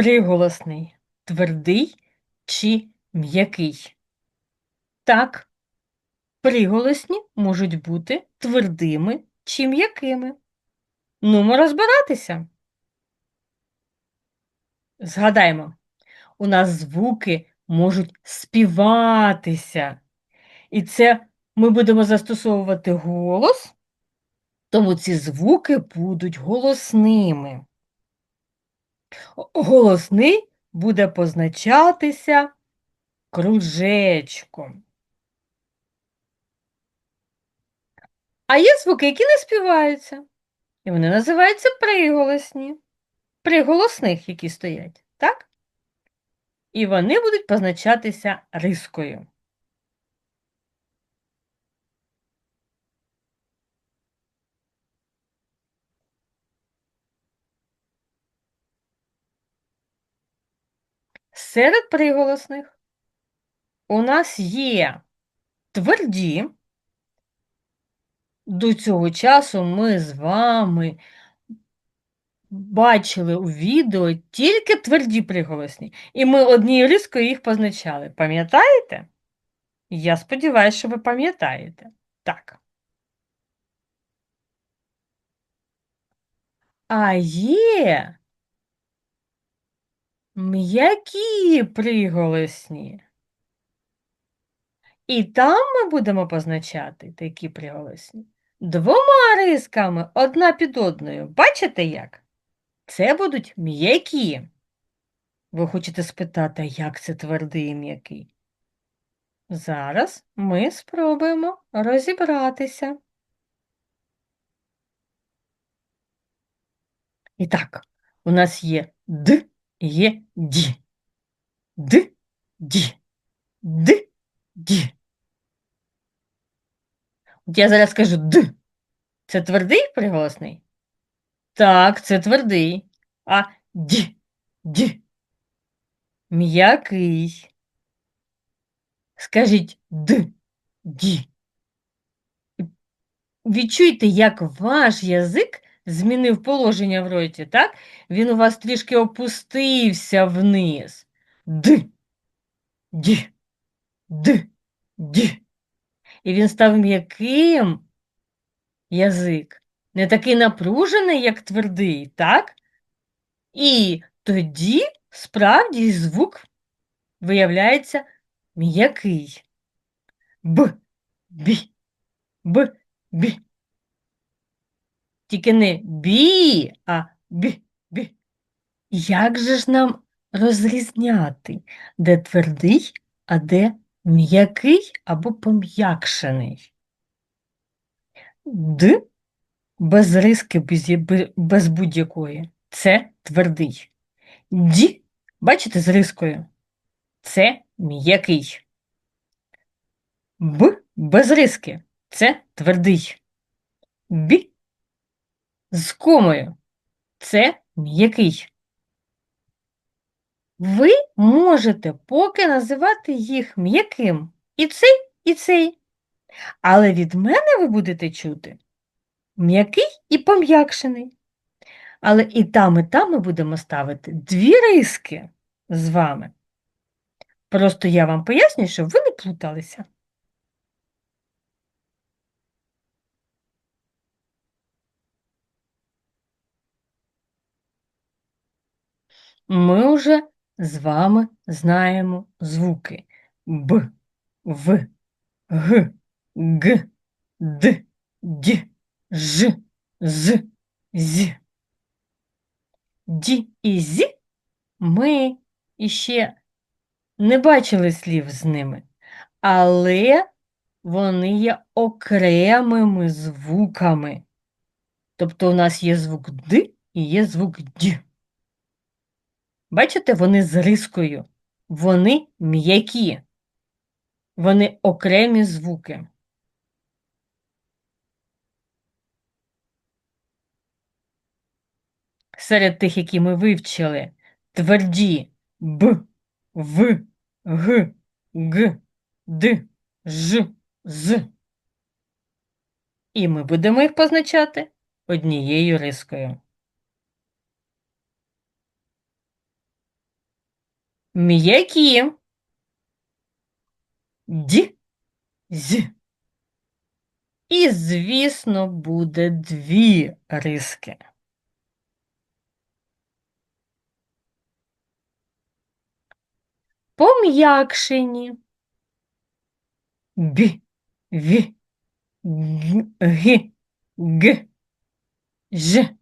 приголосний твердий чи м'який? Так, приголосні можуть бути твердими чи м'якими. Нумо розбиратися. Згадаймо, у нас звуки можуть співатися. І це ми будемо застосовувати голос, тому ці звуки будуть голосними. Голосний буде позначатися кружечком. А є звуки, які не співаються. І вони називаються приголосні. Приголосних, які стоять, так? І вони будуть позначатися рискою. Серед приголосних у нас є тверді. До цього часу ми з вами бачили у відео тільки тверді приголосні, і ми однією різкою їх позначали. Пам'ятаєте? Я сподіваюся, що ви пам'ятаєте. Так. А є м'які приголосні. І там ми будемо позначати такі приголосні двома рисками одна під одною. Бачите як? Це будуть м'які. Ви хочете спитати, як це твердий і м'який? Зараз ми спробуємо розібратися. І так, у нас є Д, є Ді. Д, Ді. Д, Ді. От я зараз скажу Д. Це твердий приголосний? Так, це твердий. А Ді, Ді. М'який. Скажіть Д, Ді. Відчуйте, як ваш язик змінив положення в роті, так? Він у вас трішки опустився вниз. Д, Ді, Д, Ді. І він став м'яким язик, не такий напружений, як твердий, так? І тоді справді звук виявляється м'який. Б, бі, б, бі. Тільки не бі, а бі, бі. Як же ж нам розрізняти, де твердий, а де м'який або пом'якшений? Д без риски, без, будь-якої. Це твердий. Ді, бачите, з рискою. Це м'який. Б без риски. Це твердий. Бі з комою. Це м'який. Ви можете поки називати їх м'яким і цей, і цей. Але від мене ви будете чути м'який і пом'якшений. Але і там, і там ми будемо ставити дві риски з вами. Просто я вам пояснюю, щоб ви не плуталися. Ми вже з вами знаємо звуки Б, В, Г, Г, Д, Д, Ж, З, З. Ді і Зі ми іще не бачили слів з ними, але вони є окремими звуками. Тобто у нас є звук Д і є звук Д. Бачите, вони з рискою. Вони м'які. Вони окремі звуки. Серед тих, які ми вивчили, тверді Б, В, Г, Г, Д, Ж, З. І ми будемо їх позначати однією рискою. М'які. Д, з. І, звісно, буде дві риски. Пом'якшені. Б, В, Г, Г, Ж.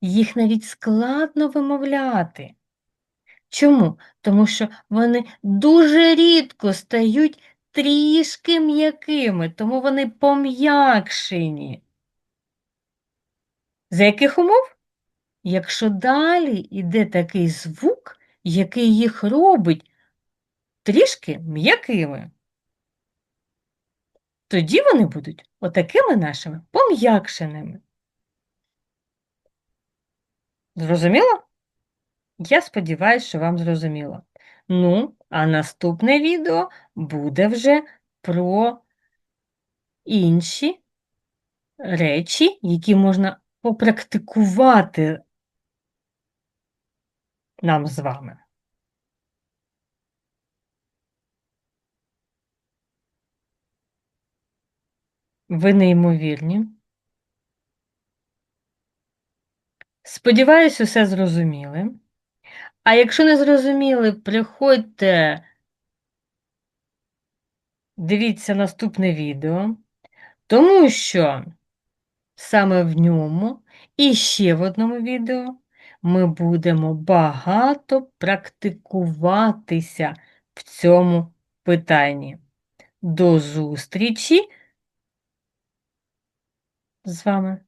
Їх навіть складно вимовляти. Чому? Тому що вони дуже рідко стають трішки м'якими, тому вони пом'якшені. За яких умов? Якщо далі йде такий звук, який їх робить трішки м'якими, тоді вони будуть отакими нашими пом'якшеними. Зрозуміло? Я сподіваюся, що вам зрозуміло. Ну, а наступне відео буде вже про інші речі, які можна попрактикувати нам з вами. Ви неймовірні. Сподіваюсь, усе зрозуміли. А якщо не зрозуміли, приходьте, дивіться наступне відео, тому що саме в ньому і ще в одному відео ми будемо багато практикуватися в цьому питанні. До зустрічі з вами!